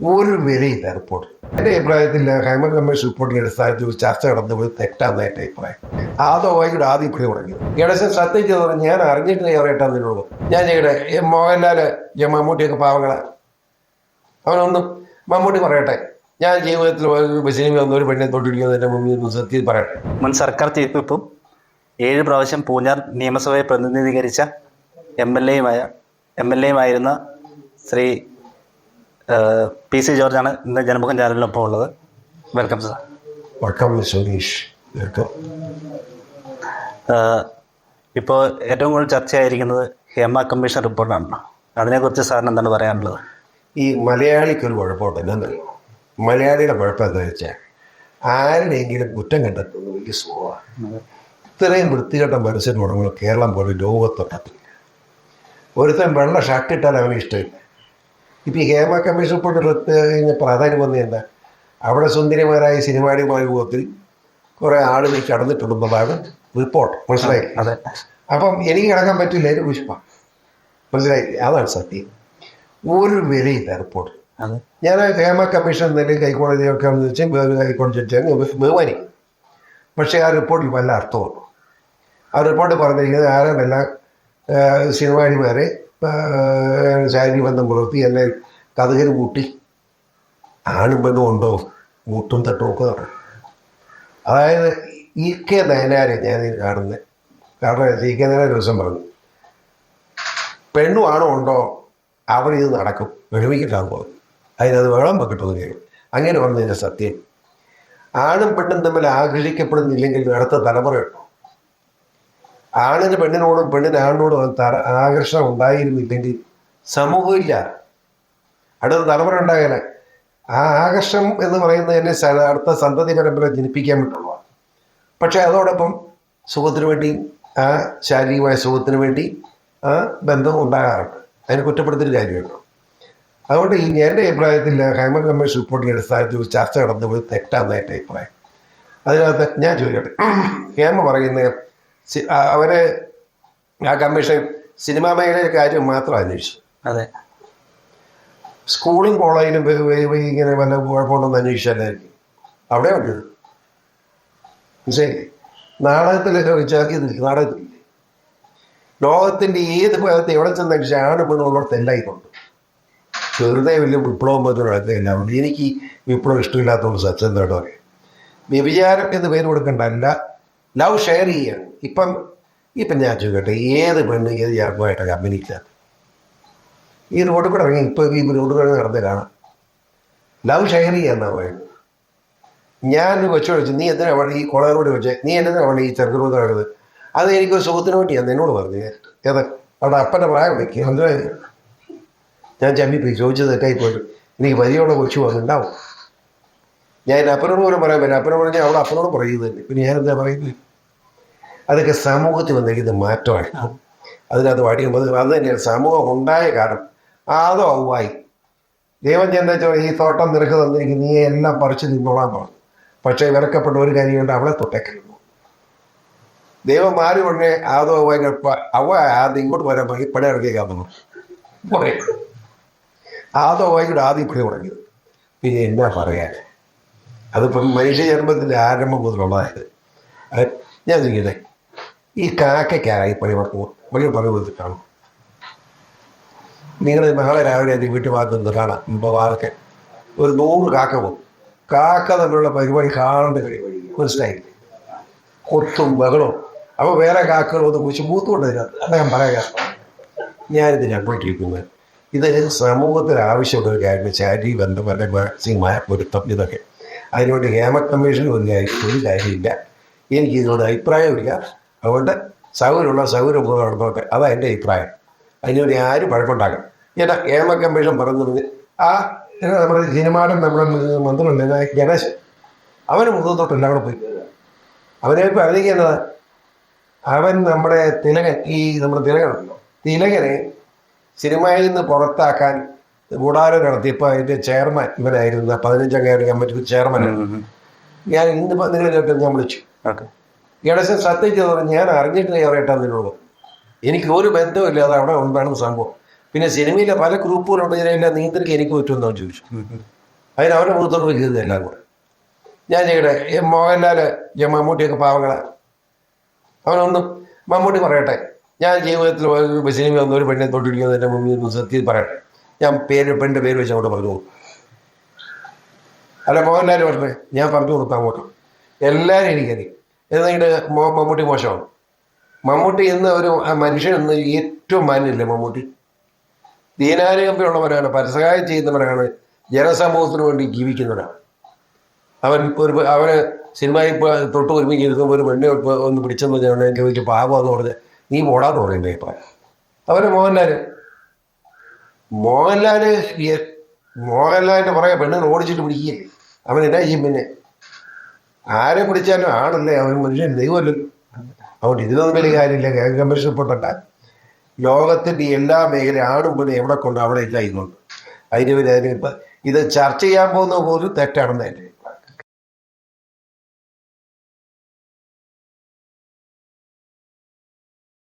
ഒരു വിലയില്ല റിപ്പോർട്ട് എന്റെ അഭിപ്രായത്തിൽ ഹൈമ കമ്മീഷൻ റിപ്പോർട്ടിന്റെ അടിസ്ഥാനത്തിൽ ഒരു ചർച്ച നടന്നത് തെറ്റാന്ന് എന്റെ അഭിപ്രായം. ആദോ വൈകിട്ട് ആദ്യം ഇപ്പോഴും തുടങ്ങി. ഏകദേശം സത്യം ചെയ്തത് ഞാൻ അറിഞ്ഞിട്ട് ഞാൻ നിന്നോട് ഞാൻ ചെയ്യട്ടെ മോഹൻലാൽ മമ്മൂട്ടിയൊക്കെ പാവങ്ങളെ. അവനൊന്നും മമ്മൂട്ടി പറയട്ടെ. ഞാൻ ജീവിതത്തിൽ ഒരു സിനിമ വന്ന ഒരു പെണ്ണിനെ തൊട്ടിരിക്കുന്നതിന്റെ മുമ്പിൽ സത്യം പറയട്ടെ. മുൻ സർക്കാർ തീർപ്പിപ്പും ഏഴ് പ്രാവശ്യം പൂഞ്ഞാർ നിയമസഭയെ പ്രതിനിധീകരിച്ച എം എൽ എയുമായ എം എൽ എയുമായിരുന്ന ശ്രീ പി സി ജോർജാണ് ഇന്ന് ജനമുഖം ചാനലിനൊപ്പം ഉള്ളത് welcome sir. Welcome Suneesh. Welcome. ഇപ്പോൾ ഏറ്റവും കൂടുതൽ ചർച്ചയായിരിക്കുന്നത് ഹേമ കമ്മീഷൻ റിപ്പോർട്ടാണ്. അതിനെക്കുറിച്ച് സാറിന് എന്താണ് പറയാനുള്ളത്? ഈ മലയാളിക്കൊരു കുഴപ്പമുണ്ട്. എന്നാൽ മലയാളിയുടെ കുഴപ്പം എന്താ വെച്ചാൽ ആരുടെയെങ്കിലും കുറ്റം കണ്ടെത്തുന്നത് വലിയ സ്വഭാവമാണ് ഇത്രയും വൃത്തികെട്ട മനസ്സിന് മുടങ്ങുന്ന കേരളം പോലെ ലോകത്തൊട്ടത്തില്ല. ഒരുത്തൻ വെള്ള ഷർട്ടിട്ടാൽ അവന് ഇഷ്ടമില്ല. ഇപ്പം ഈ ഹേമ കമ്മീഷൻ റിപ്പോർട്ട് കഴിഞ്ഞ പ്രാധാന്യം വന്നത് എന്താ? അവിടെ സുന്ദരിമാരായ സിനിമാടിമായ രൂപത്തിൽ കുറേ ആളുകൾ കടന്നിട്ടുണ്ടെന്നുള്ളതാണ് റിപ്പോർട്ട് മനസ്സിലായി? അതെ. അപ്പം എനിക്ക് കിടക്കാൻ പറ്റില്ല പുഷ്പ മനസ്സിലായി അതാണ് സത്യം. ഒരു വിലയില്ല റിപ്പോർട്ട് ഞാൻ ഹേമ കമ്മീഷൻ എന്തെങ്കിലും കൈക്കോടതിയൊക്കെ എന്ന് വെച്ചാൽ ഹൈക്കോടതി ജഡ്ജി ബഹുമാനി. പക്ഷേ ആ റിപ്പോർട്ടിൽ വല്ല അർത്ഥമുള്ളൂ ആ റിപ്പോർട്ട് പറഞ്ഞിരിക്കുന്നത് ആരാണെല്ലാം സിനിമാടിമാരെ ശാരീരിക ബന്ധം പുലർത്തി എന്നെ കഥകര് കൂട്ടി. ആണും പെണ്ണും ഉണ്ടോ? മുട്ടും തട്ടും ഒക്കെ നടക്കും. അതായത് ഇ കെ നയനാരെ ഞാൻ കാണുന്ന കാണുന്നത് കാരണം ഇ കെ നയനാർ ദിവസം പറഞ്ഞു പെണ്ണും ആണോ ഉണ്ടോ? അവിടെ ഇത് നടക്കും. വിഷമിക്കിട്ടാണ് പോകുന്നത് അതിനത് വെള്ളം വെക്കിട്ടൊന്നും കഴിയും അങ്ങനെ പറഞ്ഞതിന്റെ സത്യം. ആണും പെണ്ണും തമ്മിൽ ആകർഷിക്കപ്പെടുന്നില്ലെങ്കിൽ അടുത്ത തലമുറയുണ്ടോ? ആണിന് പെണ്ണിനോടും പെണ്ണിന് ആണിനോടും തറ ആകർഷണം ഉണ്ടായിരുന്നില്ലെങ്കിൽ സമൂഹമില്ല. അടുത്ത തലമുറ ഉണ്ടായാലേ ആ ആകർഷണം എന്ന് പറയുന്നതിനെ അടുത്ത സന്തതി പരമ്പര ജനിപ്പിക്കാൻ പറ്റുള്ളൂ. പക്ഷേ അതോടൊപ്പം സുഖത്തിന് വേണ്ടി ആ ശാരീരികമായ സുഖത്തിന് വേണ്ടി ആ ബന്ധം ഉണ്ടാകാറുണ്ട്. അതിന് കുറ്റപ്പെടുത്തിയൊരു കാര്യമുണ്ട്. അതുകൊണ്ട് ഈ എന്റെ അഭിപ്രായത്തിൽ ഹൈമൻ കമ്മീഷൻ റിപ്പോർട്ടിന്റെ അടിസ്ഥാനത്തിൽ ചർച്ച നടന്നത് തെറ്റാന്ന് എന്റെ അഭിപ്രായം. അതിനകത്ത് ഞാൻ ചോദിക്കട്ടെ? ഹേമ ആ- അവർ ആ കമ്മീഷൻ സിനിമാ മേഖലയിലെ കാര്യം മാത്രം അന്വേഷിച്ചു. അതെ. സ്കൂളും കോളേജിലും ഇങ്ങനെ വല്ല കുഴപ്പമുണ്ടെന്ന് അന്വേഷിച്ചല്ലായിരിക്കും അവിടെ ഉണ്ട്. ശരി. നാടകത്തിലൊക്കെ വെച്ചാക്കിയത് നാടകത്തിൽ ലോകത്തിന്റെ ഏത് ഭാഗത്ത് എവിടെ ചെന്ന് ആണ് പെണ്ണുള്ളടത്ത് എല്ലായിട്ടുണ്ട് വെറുതെ വലിയ വിപ്ലവം പറ്റുന്ന എല്ലാം ഉണ്ട് എനിക്ക് വിപ്ലവം ഇഷ്ടമില്ലാത്തതുകൊണ്ട് സത്യം തേടോ വ്യഭിചാരം എന്ന് പേര് കൊടുക്കണ്ടല്ല ലവ് ഷെയർ ചെയ്യാണ് ഇപ്പം ഇപ്പം ഞാൻ ചോദിക്കട്ടെ ഏത് പെണ്ണ് ഏത് ചേർക്കുമായിട്ടാണ് കമ്പനിക്കകത്ത് ഈ റോഡിൽ കൂടെ ഇറങ്ങി ഇപ്പോൾ ഈ റോഡിൽ കൂടെ നടന്ന് കാണാം ലവ് ഷെയർ ചെയ്യാന്നാ പറയുന്നത്. ഞാൻ വെച്ചു വെച്ച് നീ എന്തിനാ വേണം ഈ കോളേജോട് വെച്ചേ? നീ എന്തിനാ വേണം ഈ ചെറുക്കനോട് നടക്കുന്നത്? അത് എനിക്ക് സുഖത്തിന് ഞാൻ എന്നോട് പറഞ്ഞു. ഏതാ? അവിടെ അപ്പന്റെ പ്രായം വയ്ക്കുക മനസ്സിലായി ഞാൻ ചമ്മിപ്പോയി ചോദിച്ചത് തെറ്റായി പോയിട്ട്. എനിക്ക് പരിചയമുള്ള കൊച്ചു വന്നിട്ടുണ്ടാവും ഞാൻ എന്റെ അപ്പനോട് പോലും പറയാൻ പറ്റില്ല. അപ്പനോട് പറഞ്ഞാൽ അവിടെ അപ്പനോട് പറയുന്നത് തന്നെ. പിന്നെ ഞാൻ എന്താ പറയുന്നത്? അതൊക്കെ സമൂഹത്തിൽ വന്നിരിക്കുന്ന മാറ്റമാണ്. അതിനകത്ത് പഠിക്കുമ്പോൾ അത് തന്നെയാണ്. സമൂഹം ഉണ്ടായ കാരണം. ആദോ ഔവായി ദൈവം ചെന്ന ഈ തോട്ടം നിനക്ക് തന്നിരിക്കും നീ എല്ലാം പറിച്ച് നിന്നോളാൻ പറഞ്ഞു. പക്ഷേ വിറക്കപ്പെട്ട ഒരു കാര്യം കൊണ്ട് അവളെ തൊട്ടേക്കുന്നു ദൈവം മാറി ഉടനെ ആദോ ഔവായി അവ ആദ്യം ഇങ്ങോട്ട് വരാൻ പറഞ്ഞു. ഇപ്പഴേ ഇറക്കിയേക്കാൻ പറഞ്ഞു. പറയും ആദോ കൂടെ ആദ്യം ഇപ്പഴേ തുടങ്ങിയത്. പിന്നെ എന്നാ പറയാൻ? അതിപ്പം മനുഷ്യ ജന്മത്തിന്റെ ആരംഭം മുതലുള്ളതായത്. അത് ഞാൻ ചോദിക്കട്ടെ? ഈ കാക്കയ്ക്കാരായി പണി പറഞ്ഞു പണി കൊടുത്തിട്ടാണ് നിങ്ങൾ നാളെ രാവിലെ എന്റെ വീട്ടിൽ ഭാഗത്ത് കാണാം. ഇപ്പോൾ വാർക്കെ ഒരു നൂറ് കാക്ക പോകും കാക്ക തമ്മിലുള്ള പരിപാടി കാണേണ്ട പരിപാടി മനസ്സിലായി കൊത്തും ബഹളവും. അപ്പോൾ വേറെ കാക്കകൾ ഒന്ന് കുറിച്ച് മൂത്തുകൊണ്ട് അതിനകത്ത് അദ്ദേഹം പറയാം ഞാനിത് ഞങ്ങളിട്ടിരിക്കുന്നത് ഇത് സമൂഹത്തിന് ആവശ്യമുള്ള ഒരു കാര്യം ശാരീരിക ബന്ധം അല്ലെങ്കിൽ മാനസികമായ പൊരുത്തം ഇതൊക്കെ. അതിനുവേണ്ടി ഹേമ കമ്മീഷൻ ഒരു കാര്യം ഒരു കാര്യമില്ല. എനിക്കിതിനോട് അഭിപ്രായമില്ല. അതുകൊണ്ട് സൗകര്യമുള്ള സൗകര്യം നടന്നോട്ടെ അതാ എന്റെ അഭിപ്രായം. അതിനുവേണ്ടി ആരും പഴപ്പുണ്ടാക്കാം ഏട്ടാ ഹേമ കമ്മീഷൻ പറഞ്ഞു ആ നമ്മുടെ സിനിമാടൻ നമ്മുടെ മന്ത്രി ഗണേശൻ. അവന് മുഖം എല്ലാം കൂടെ പോയി. അവനെ ഇപ്പം അറിയിക്കുന്നത് അവൻ നമ്മുടെ തിലകൻ ഈ നമ്മുടെ തിലകനുണ്ടല്ലോ തിലകനെ സിനിമയിൽ നിന്ന് പുറത്താക്കാൻ ഗൂഢാലോചന നടത്തിയപ്പോൾ അതിന്റെ ചെയർമാൻ ഇവനായിരുന്ന. പതിനഞ്ചംഗ കമ്മിറ്റി ചെയർമാനായിരുന്നു. ഞാൻ ഇന്ന് നിങ്ങൾ ഞാൻ വിളിച്ചു. ഓക്കെ. ഗണേശൻ സത്യം ചെയ്തത് ഞാൻ അറിഞ്ഞിട്ട് ഏറെ നിന്നോട് എനിക്ക് ഒരു ബന്ധമില്ല അത് അവിടെ ഉണ്ടാണ് സംഭവം. പിന്നെ സിനിമയിലെ പല ഗ്രൂപ്പുകളുണ്ട് ഇതിനെല്ലാം നിയന്ത്രിക്കാൻ എനിക്ക് പറ്റുമെന്നോ ചോദിച്ചു അതിന് അവരെ മുഖത്തോട് വയ്ക്കുന്നത് എല്ലാം കൂടെ. ഞാൻ ചെയ്യട്ടെ മോഹൻലാൽ മമ്മൂട്ടിയൊക്കെ പാവങ്ങളെ. അവനൊന്നും മമ്മൂട്ടി പറയട്ടെ ഞാൻ ജീവിതത്തിൽ സിനിമ വന്ന ഒരു പെണ്ണിനെ തൊട്ടിരിക്കുന്നതിന്റെ മമ്മി സത്യം പറയട്ടെ. ഞാൻ പേര് പെണ്ണിന്റെ പേര് വെച്ച് അങ്ങോട്ട് പറഞ്ഞു കൊടുക്കും. അല്ല മോഹൻലാൽ പറഞ്ഞേ ഞാൻ പറഞ്ഞു കൊടുത്താൽ അങ്ങോട്ട്. എല്ലാവരും എനിക്കറിയാം. എന്നിട്ട് മമ്മൂട്ടി മോശമാണ് മമ്മൂട്ടി എന്ന ഒരു മനുഷ്യൻ എന്ന് ഏറ്റവും മാന്യല്ലേ മമ്മൂട്ടി? ദീനാനുകമ്പയുള്ളവരാണ് പരസഹായം ചെയ്യുന്നവരാണ് ജനസമൂഹത്തിന് വേണ്ടി ജീവിക്കുന്നവരാണ് അവൻ ഒരു അവന് സിനിമയിൽ തൊട്ട് ഒരുമിച്ച് ഇരുന്നപ്പോൾ ഒരു പെണ്ണെ ഒന്ന് പിടിച്ചെന്ന് ഞാൻ വലിയ പാപമെന്ന് പറഞ്ഞ് നീ പോടാന്ന് പറയണ്ടേ ഇപ്പം. അവന് മോഹൻലാൽ മോഹൻലാൽ മോഹൻലാലിന്റെ പുറകെ പെണ്ണുങ്ങൾ ഓടിച്ചിട്ട് പിടിക്കുകയല്ലേ? അവൻ എന്നാ ചെയ്യും പിന്നെ? ആരെ പിടിച്ചാലും ആണല്ലേ? അവൻ മനുഷ്യൻ ദൈവമല്ലോ? അതുകൊണ്ട് ഇതിനൊന്നും വലിയ കാര്യമില്ല. കമ്മീഷൻ റിപ്പോർട്ടല്ല ലോകത്തിന്റെ എല്ലാ മേഖല ആടും പിന്നെ എവിടെ കൊണ്ടോ അവിടെ ഇല്ല ഇതുകൊണ്ട്. അതിന് പിന്നെ ഇപ്പം ഇത് ചർച്ച ചെയ്യാൻ പോകുന്ന പോലും തെറ്റാണെന്ന് എന്റെ